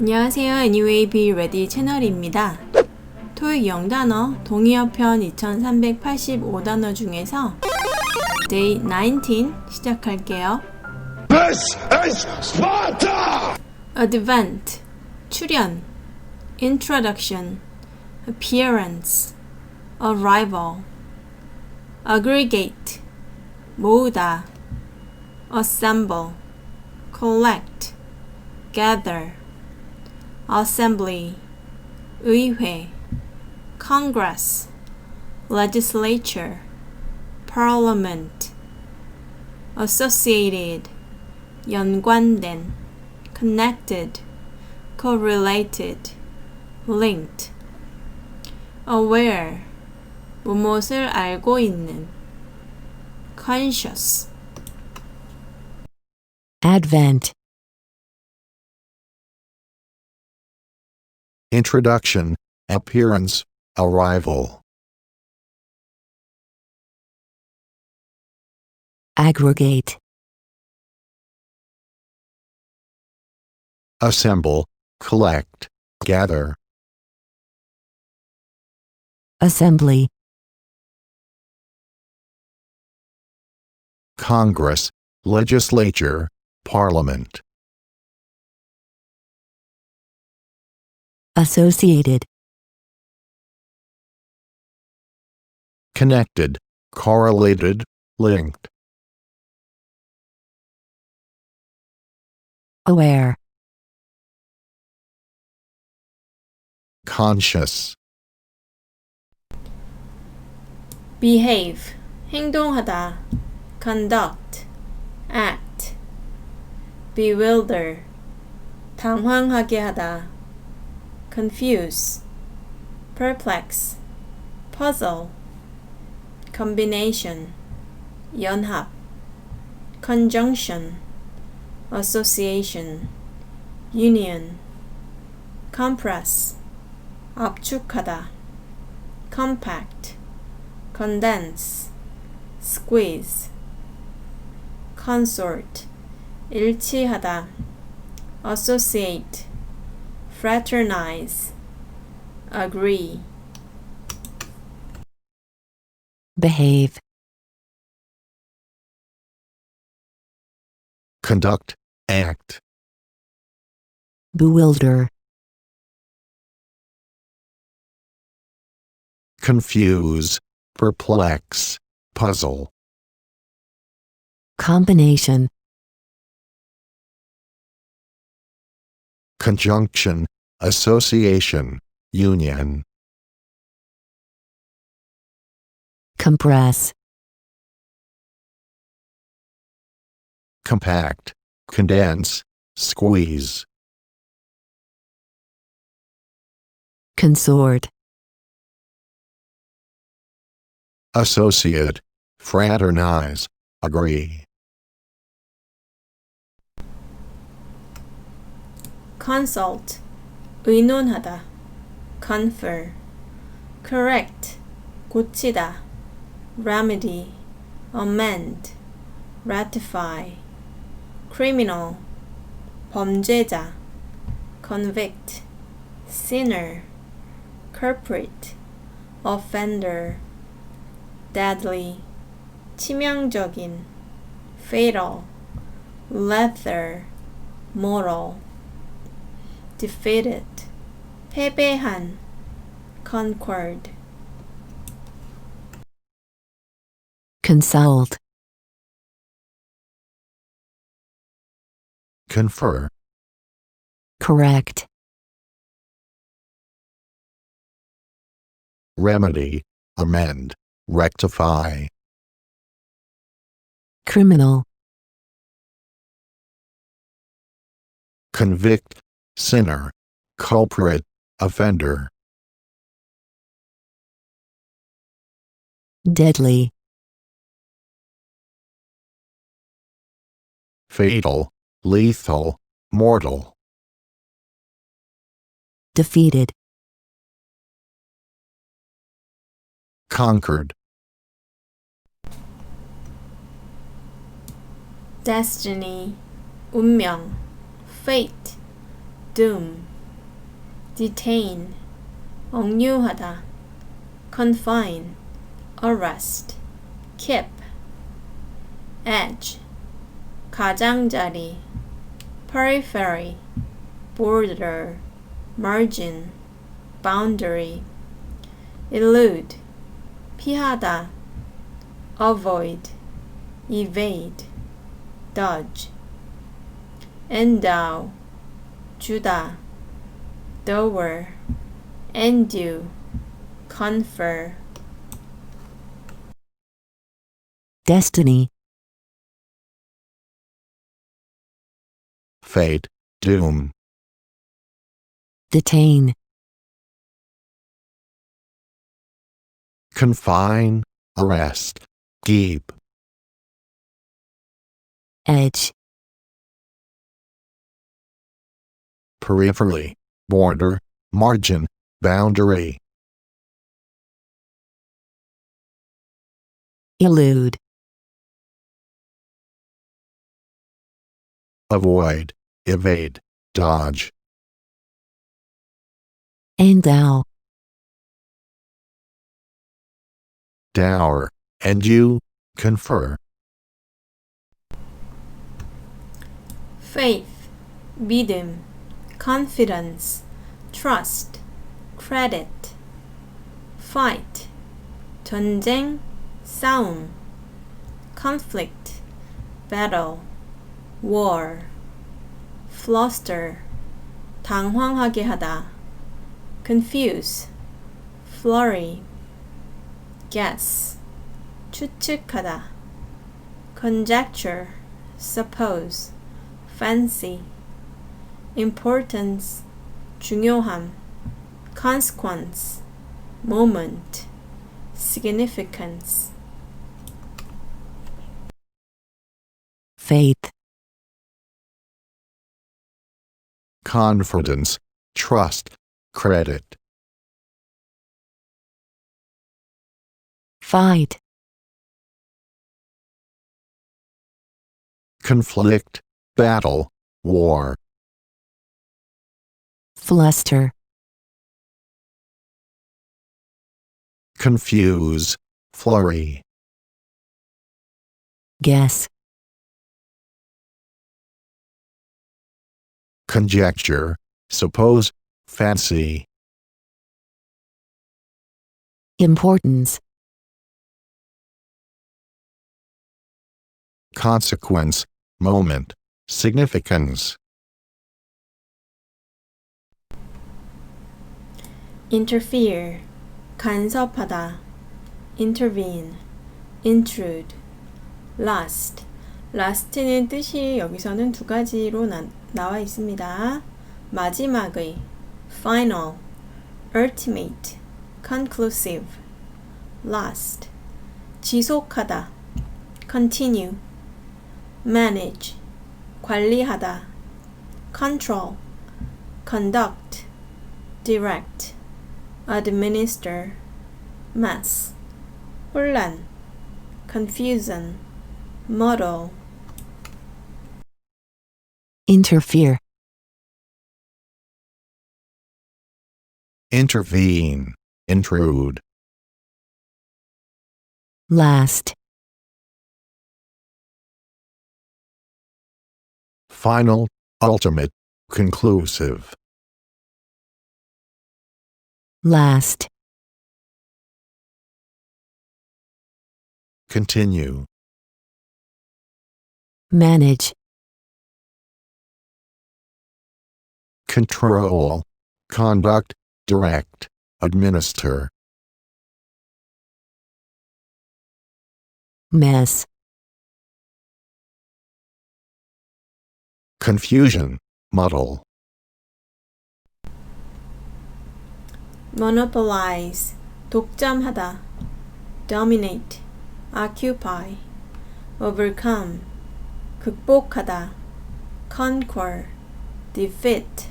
안녕하세요. Anyway Be Ready 채널입니다. 토익 영단어 동의어편 2385단어 중에서 Day 19 시작할게요. This is Sparta! Advent 출현 Introduction Appearance Arrival Aggregate 모으다 Assemble Collect Gather Assembly 의회 Congress Legislature Parliament Associated 연관된 connected, correlated, linked, aware, 무엇을 알고 있는, conscious, Advent, Introduction, Appearance, Arrival. aggregate, Assemble, collect, gather. assembly, Congress, legislature, parliament. associated, Connected, correlated, linked. aware, Conscious. behave, 행동하다, conduct, act, bewilder, 당황하게 하다, confuse, perplex, puzzle, combination, 연합, conjunction, association, union, compress, 압축하다, compact, condense, squeeze, consort, 일치하다, associate, fraternize, agree, behave, Conduct, act. bewilder, Confuse, perplex, puzzle. combination, Conjunction, association, union. compress, Compact, condense, squeeze. consort, Associate, fraternize, agree. Consult, 의논하다, confer, correct, 고치다, remedy, amend, ratify, criminal, 범죄자, convict, sinner, culprit, offender, deadly, 치명적인, fatal, leather, moral, defeated, 패배한, conquered, consult, Confer, correct, remedy, amend, rectify. criminal, Convict, sinner, culprit, offender. deadly, Fatal, lethal, mortal. defeated, Conquered, destiny, 운명, fate, doom, detain, 억류하다, confine, arrest, keep, edge, 가장자리, periphery, border, margin, boundary, elude, 피하다, avoid, evade, dodge, endow, 주다, dower, endue, confer, destiny, fate, doom, detain, confine, arrest, keep, edge, periphery, border, margin, boundary, elude, avoid, evade, dodge, endow, dower, endue, confer, faith, 믿음, confidence, trust, credit, fight, 전쟁, 싸움, conflict, battle, war, fluster, 당황하게 하다, confuse, flurry, guess, 추측하다, conjecture, suppose, fancy, importance, 중요함, consequence, moment, significance, faith, confidence, trust, credit, fight, conflict, battle, war, fluster, confuse, flurry, guess, conjecture, suppose, fancy, importance, consequence, moment, significance, interfere, 간섭하다, intervene, intrude, last. last는 뜻이 여기서는 두 가지로 나, 나와 있습니다. 마지막의, final, ultimate, conclusive, last. 지속하다, continue, manage, 관리하다, control, conduct, direct, administer, mess, 혼란, confusion, muddle, interfere, intervene, intrude, last, final, ultimate, conclusive, last, continue, manage, control, conduct, direct, administer, mess, confusion, muddle, monopolize, 독점하다, dominate, occupy, overcome, 극복하다, conquer, defeat,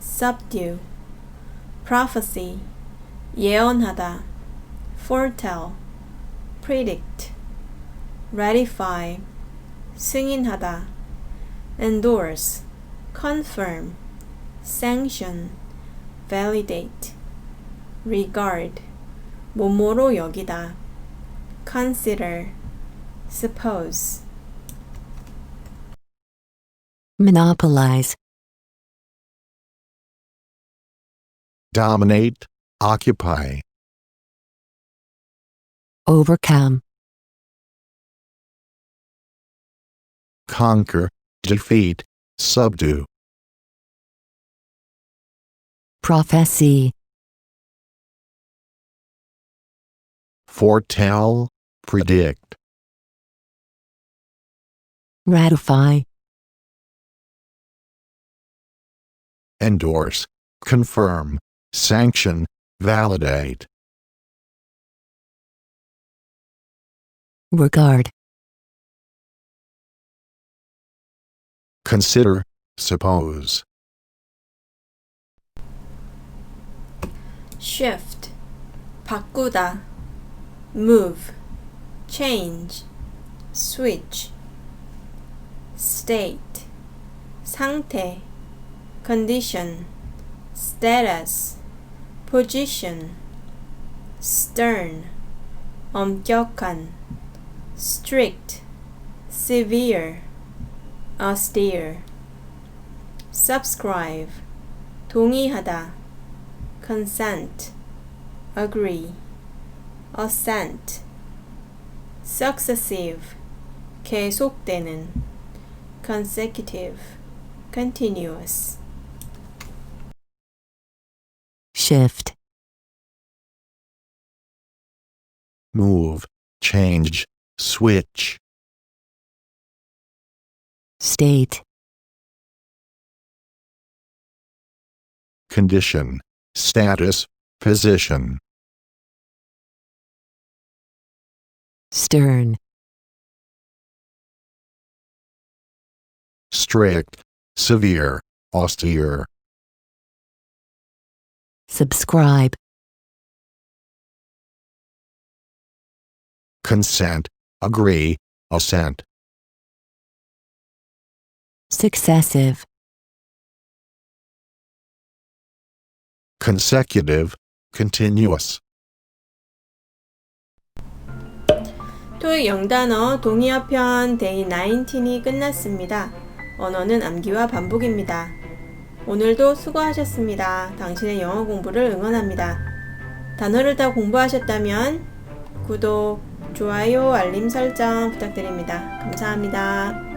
subdue, prophecy, 예언하다, foretell, predict, ratify, 승인하다, endorse, confirm, sanction, validate, regard, 뭐뭐로 여기다, consider, suppose, Monopolize. Dominate, occupy. Overcome. Conquer, defeat, subdue. Prophecy. Foretell, predict. Ratify. endorse, confirm, sanction, validate, Regard. consider, suppose, shift, 바꾸다, move, change, switch, state, 상태, condition, status, position, stern, 엄격한, strict, severe, austere, subscribe, 동의하다, consent, agree, assent, successive, 계속되는, consecutive, continuous, Shift. move, change, switch, State. condition, status, position, Stern. strict, severe, austere, Subscribe. consent, agree, assent, Successive. consecutive, continuous. 토익 영단어 동의어편 데이 19이 끝났습니다. 언어는 암기와 반복입니다. 오늘도 수고하셨습니다. 당신의 영어 공부를 응원합니다. 단어를 다 공부하셨다면 구독, 좋아요, 알림 설정 부탁드립니다. 감사합니다.